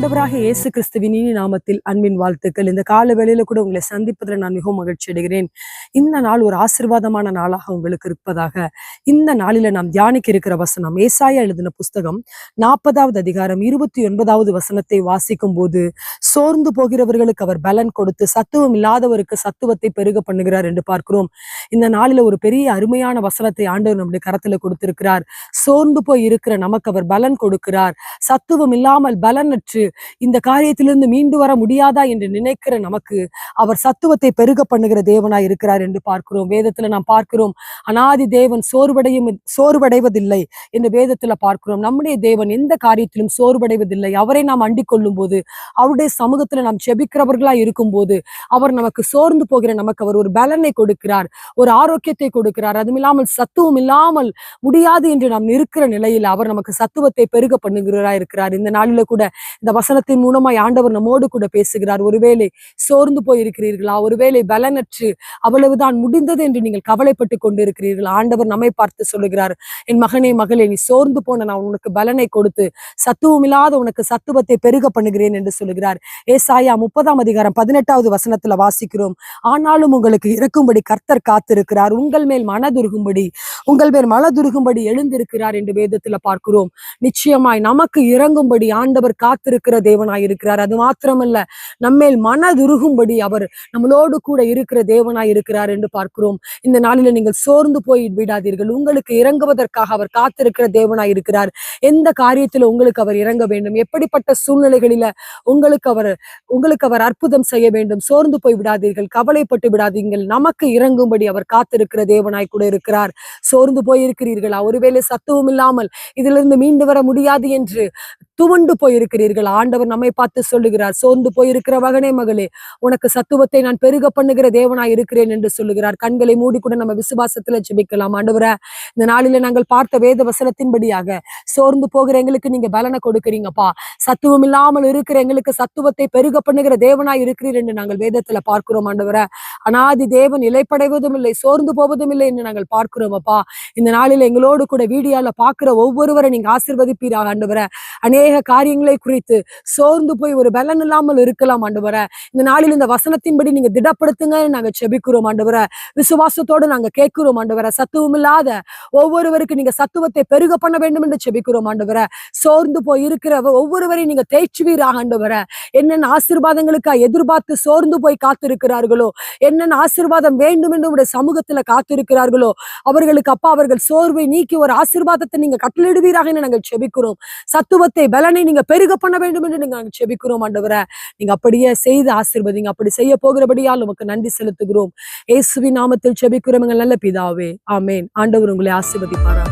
ஆண்டவராக இயேசு கிறிஸ்துவின் நாமத்தில் அன்பின் வாழ்த்துக்கள். இந்த கால வேளையில கூட உங்களை சந்திப்பதில் நான் மிகவும் மகிழ்ச்சி அடைகிறேன். இந்த நாள் ஒரு ஆசிர்வாதமான நாளாக உங்களுக்கு இருப்பதாக. இந்த நாளில நாம் தியானிக்க இருக்கிற வசனம் ஏசாயா எழுதின புஸ்தகம் நாற்பதாவது அதிகாரம் இருபத்தி ஒன்பதாவது வசனத்தை வாசிக்கும் போது சோர்ந்து போகிறவர்களுக்கு அவர் பலன் கொடுத்து சத்துவம் இல்லாதவருக்கு சத்துவத்தை பெருக பண்ணுகிறார் என்று பார்க்கிறோம். இந்த நாளில ஒரு பெரிய அருமையான வசனத்தை ஆண்டவர் நம்முடைய கரத்துல கொடுத்திருக்கிறார். சோர்ந்து போய் இருக்கிற நமக்கு அவர் பலன் கொடுக்கிறார். சத்துவம் இல்லாமல் பலனற்று இந்த காரியத்திலிருந்து மீண்டு வர முடியாதா என்று நினைக்கிற நமக்கு அவர் சத்துவத்தை பெருக பண்ணுகிற தேவனாய் இருக்கிறார் என்று பார்க்கிறோம். வேதத்துல நாம் பார்க்கிறோம் அனாதி தேவன் சோர்வடையும் சோர்வடைவதில்லை என்று வேதத்துல பார்க்கிறோம். நம்முடைய தேவன் எந்த காரியத்திலும் சோர்வடைவதில்லை. அவரை நாம் அண்டிக் கொள்ளும் போது அவருடைய சமூகத்துல நாம் செபிக்கிறவர்களா இருக்கும் போது அவர் நமக்கு சோர்ந்து போகிற நமக்கு அவர் ஒரு பலனை கொடுக்கிறார் ஒரு ஆரோக்கியத்தை கொடுக்கிறார். அதுவும் இல்லாமல் சத்துவம் இல்லாமல் முடியாது என்று நாம் இருக்கிற நிலையில் அவர் நமக்கு சத்துவத்தை பெருக பண்ணுகிறவரா இருக்கிறார். இந்த நாளில கூட இந்த வசனத்தின் மூலமாய் ஆண்டவர் நம்மோடு கூட பேசுகிறார். ஒருவேளை சோர்ந்து போயிருக்கிறீர்களா? ஒருவேளை பலனற்று அவ்வளவுதான் முடிந்தது என்று நீங்கள் கவலைப்பட்டு கொண்டிருக்கிறீர்கள். ஆண்டவர் நம்மை பார்த்து சொல்லுகிறார் என் மகனே மகளே நீ சோர்ந்து போன நான் உனக்கு பலனை கொடுத்து சத்துவம் இல்லாத உனக்கு சத்துவத்தை பெருக பண்ணுகிறேன் என்று சொல்லுகிறார். ஏசாயா முப்பதாம் அதிகாரம் பதினெட்டாவது வசனத்துல வாசிக்கிறோம் ஆனாலும் உங்களுக்கு இறக்கும்படி கர்த்தர் காத்திருக்கிறார். உங்கள் மேல் மனதுருகும்படி உங்கள் மேல் மனதுருகும்படி எழுந்திருக்கிறார் என்று வேதத்துல பார்க்கிறோம். நிச்சயமாய் நமக்கு இறங்கும்படி ஆண்டவர் காத்திருக்கிற தேவனாய் இருக்கிறார். அது மாத்திரமல்ல நம்மேல் மனதுருகும்படி அவர் நம்மளோடு கூட இருக்கிற தேவனாய் இருக்கிறார் என்று பார்க்கிறோம். இந்த நாளில நீங்கள் சோர்ந்து போய் விடாதீர்கள். உங்களுக்கு இறங்குவதற்காக அவர் காத்திருக்கிற தேவனாய் இருக்கிறார். எந்த காரியத்துல உங்களுக்கு அவர் இறங்க வேண்டும்? எப்படிப்பட்ட சூழ்நிலைகளில உங்களுக்கு அவர் உங்களுக்கு அவர் அற்புதம் செய்ய வேண்டும்? சோர்ந்து போய் விடாதீர்கள். கவலைப்பட்டு விடாதீர்கள் நமக்கு இறங்கும்படி அவர் காத்திருக்கிற தேவனாய் கூட இருக்கிறார். சோர்ந்து போயிருக்கிறீர்களா? ஒருவேளை சத்துவம் இல்லாமல் இதிலிருந்து மீண்டு வர முடியாது என்று துவண்டு போயிருக்கிறீர்கள். ஆண்டவர் நம்மை பார்த்து சொல்லுகிறார் சோர்ந்து போயிருக்கிற மகனே மகளே உனக்கு சத்துவத்தை நான் பெருக பண்ணுகிற தேவனாய் இருக்கிறேன் என்று சொல்லுகிறார். கண்களை மூடி கூட நம்ம விசுவாசத்துல ஜெபிக்கலாம். ஆண்டவரே இந்த நாளில நாங்கள் பார்த்த வேத வசனத்தின்படியாக சோர்ந்து போகிற எங்களுக்கு நீங்க பலனை கொடுக்குறீங்கப்பா. சத்துவம் இல்லாமல் இருக்கிற எங்களுக்கு சத்துவத்தை பெருக பண்ணுகிற தேவனாய் இருக்கிறீர் என்று நாங்கள் வேதத்துல பார்க்கிறோம் ஆண்டவரே. அனாதி தேவன் இலைப்படைவதும் இல்லை சோர்ந்து போவதும் இல்லை என்று நாங்கள் பார்க்கிறோம் அப்பா இந்த நாளில எங்களோடு கூட வீடியோல பார்க்கிற ஒவ்வொருவரை நீங்க ஆசிர்வதிப்பீராக அநே அநேக காரியங்களை குறித்து சோர்ந்து போய் ஒரு பலன் இல்லாமல் இருக்கலாம் ஆண்டவர. இந்த நாளில் இந்த வசனத்தின்படி நீங்க திடப்படுத்துங்க நாங்க செபிக்கிறோம் ஆண்டவர. விசுவாசத்தோடு நாங்க கேட்கிறோம் ஆண்டவர. சத்துவம் இல்லாத ஒவ்வொருவருக்கு நீங்க சத்துவத்தை பெருக பண்ண வேண்டும் என்று செபிக்கிறோம் ஆண்டவர. சோர்ந்து போய் இருக்கிற ஒவ்வொருவரையும் நீங்க தேய்ச்சுவீராக ஆண்டவர. என்னென்ன ஆசீர்வாதங்களுக்கா எதிர்பார்த்து சோர்ந்து போய் காத்திருக்கிறார்களோ என்னென்ன ஆசீர்வாதம் வேண்டும் என்று உடைய சமூகத்துல காத்திருக்கிறார்களோ அவர்களுக்கு அப்பா அவர்கள் சோர்வை நீக்கி ஒரு ஆசீர்வாதத்தை நீங்க கட்டளிடுவீராக நாங்கள் செபிக்கிறோம். சத்துவத்தை பலனை நீங்க பெருக பண்ண வேண்டும் என்று நீங்க செபிக்கிறோம் ஆண்டவரை. நீங்க அப்படியே செய்து ஆசீர்வதிங்க. அப்படி செய்ய போகிறபடியால் உமக்கு நன்றி செலுத்துகிறோம். இயேசுவின் நாமத்தில் செபிக்கிறோம் எங்கள் நல்ல பிதாவே. ஆமேன். ஆண்டவர் உங்களை ஆசிர்வதிப்பாரா